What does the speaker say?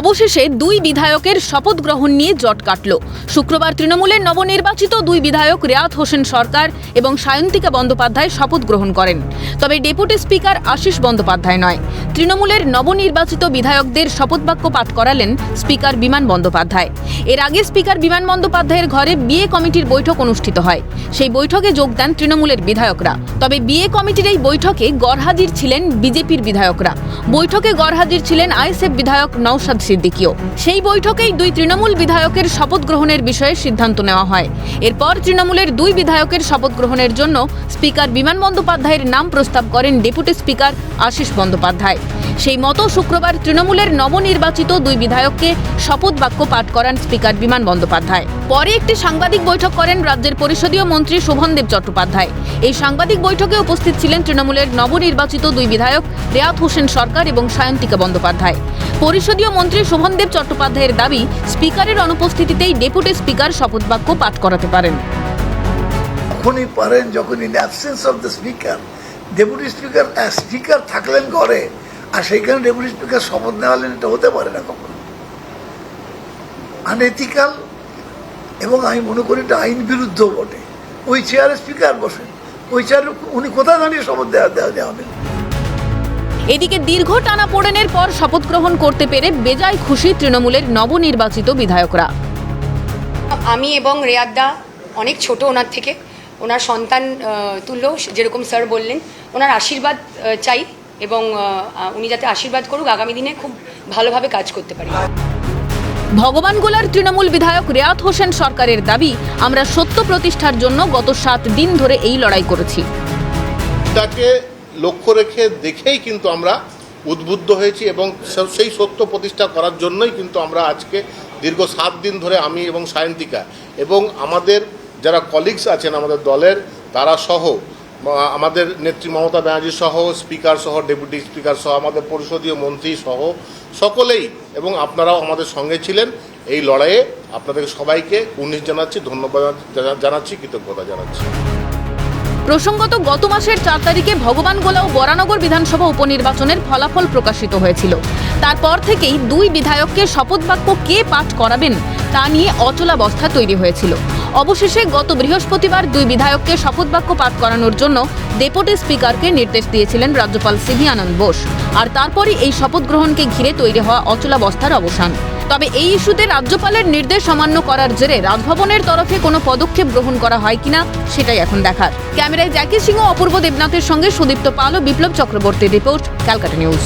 অবশেষে দুই বিধায়কের শপথ গ্রহণ নিয়ে জট কাটল। শুক্রবার তৃণমূলের নবনির্বাচিত দুই বিধায়ক রেয়াত হোসেন সরকার এবং সায়ন্তিকা বন্দ্যোপাধ্যায় শপথ গ্রহণ করেন। তবে ডেপুটি স্পিকার আশিস বন্দ্যোপাধ্যায় নয়। তৃণমূলের নবনির্বাচিত বিধায়কদের শপথবাক্য পাঠ করালেন স্পিকার বিমান বন্দ্যোপাধ্যায়। এর আগে স্পিকার বিমান বন্দ্যোপাধ্যায়ের ঘরে বিয়ে কমিটির বৈঠক অনুষ্ঠিত হয়। সেই বৈঠকে যোগ দেন তৃণমূলের বিধায়করা। তবে বিয়ে কমিটির এই বৈঠকে গড়হাজির ছিলেন বিজেপির বিধায়করা। বৈঠকে গড়হাজির ছিলেন আইএসএফ বিধায়ক নওশাদ সিদ্দিকীও। সেই বৈঠকেই দুই তৃণমূল বিধায়কের শপথ গ্রহণের বিষয়ে সিদ্ধান্ত নেওয়া হয়। এরপর তৃণমূলের দুই বিধায়কের শপথ গ্রহণের জন্য স্পিকার বিমান বন্দ্যোপাধ্যায়ের নাম প্রস্তাব করেন ডেপুটি স্পিকার আশিস বন্দ্যোপাধ্যায়। সেই মতো শুক্রবার তৃণমূলের নবনির্বাচিত দুই বিধায়ককে শপথ বাক্য পাঠ করান স্পিকার বিমান বন্দ্যোপাধ্যায়। পরে একটি সাংবাদিক বৈঠক করেন রাজ্যের পরিষদীয় মন্ত্রী শোভনদেব চট্টোপাধ্যায়। এই সাংবাদিক বৈঠকে উপস্থিত ছিলেন তৃণমূলের নবনির্বাচিত দুই বিধায়ক রেয়াত হোসেন সরকার এবং সায়ন্তিকা বন্দ্যোপাধ্যায়। পরিষদীয় মন্ত্রী শোভনদেব চট্টোপাধ্যায়ের দাবি, স্পিকারের অনুপস্থিতিতেই ডেপুটি স্পিকার শপথ বাক্য পাঠ করাতে পারেন। তখনই পারেন যখন in absence of the speaker deputy speaker speaker থাকলেন ঘরে, আর সেইখানে ডেপুটি স্পিকার শপথ নেওয়ালেন এটা হতে পারে না কখনো। আনএথিক্যাল এবং আমি মনে করি এটা আইন বিরুদ্ধ বটে। ওই চেয়ারে স্পিকার বসেন। ওই চেয়ারে উনি কোথায় দাঁড়িয়ে শপথ দেওয়া দেওয়া হবেন এদিকে দীর্ঘ টানাপোড়েনের পর শপথ গ্রহণ করতে পেরে বেজায় খুশি তৃণমূলের নবনির্বাচিত বিধায়করা। আমি এবং রেয়াদ্দা অনেক ছোট ওনার থেকে। ওনার সন্তান তুল্য যেরকম স্যার বললেন ওনার আশীর্বাদ চাই এবং উনি যাতে আশীর্বাদ করুক আগামী দিনে খুব ভালোভাবে কাজ করতে পারি। ভগবানগোলার তৃণমূল বিধায়ক রেয়াত হোসেন সরকারের দাবি আমরা সত্য প্রতিষ্ঠার জন্য গত সাত দিন ধরে এই লড়াই করেছি। তাকে লক্ষ্য রেখে দেখেই কিন্তু আমরা উদ্বুদ্ধ হয়েছি এবং সেই সত্য প্রতিষ্ঠা করার জন্যই কিন্তু আমরা আজকে দীর্ঘ সাত দিন ধরে আমি এবং সায়ন্তিকা এবং আমাদের যারা কলিগস আছেন আমাদের দলের, তারা সহ আমাদের নেত্রী মমতা ব্যানার্জি সহ স্পিকার সহ ডেপুটি স্পিকার সহ, আমাদের পরিষদীয় মন্ত্রী সহ, সকলেই এবং আপনারাও আমাদের সঙ্গে ছিলেন। এই লড়াইয়ে আপনাদের সবাইকে উনিশ জানাচ্ছি, ধন্যবাদ জানাচ্ছি, কৃতজ্ঞতা জানাচ্ছি। প্রসঙ্গত, গত মাসের চার তারিখে ভগবান গোলাও বরানগর বিধানসভা উপনির্বাচনের ফলাফল প্রকাশিত হয়েছিল। তারপর থেকেই দুই বিধায়ককে শপথ বাক্য কে পাঠ করাবেন তা নিয়ে অচলাবস্থা তৈরি হয়েছিল। অবশেষে গত বৃহস্পতিবার দুই বিধায়ককে শপথ বাক্য পাঠ করানোর জন্য ডেপুটি স্পিকারকে নির্দেশ দিয়েছিলেন রাজ্যপাল সিভি আনন্দ বোস। আর তারপরই এই শপথ গ্রহণকে ঘিরে তৈরি হওয়া অচলাবস্থার অবসান। তবে এই ইস্যুতে রাজ্যপালের নির্দেশ অমান্য করার জেরে রাজভবনের তরফে কোনো পদক্ষেপ গ্রহণ করা হয় কিনা সেটাই এখন দেখার। ক্যামেরায় জ্যাকি সিংহ, অপূর্ব দেবনাথের সঙ্গে সুদীপ্ত পাল ও বিপ্লব চক্রবর্তীর রিপোর্ট, ক্যালকাটা নিউজ।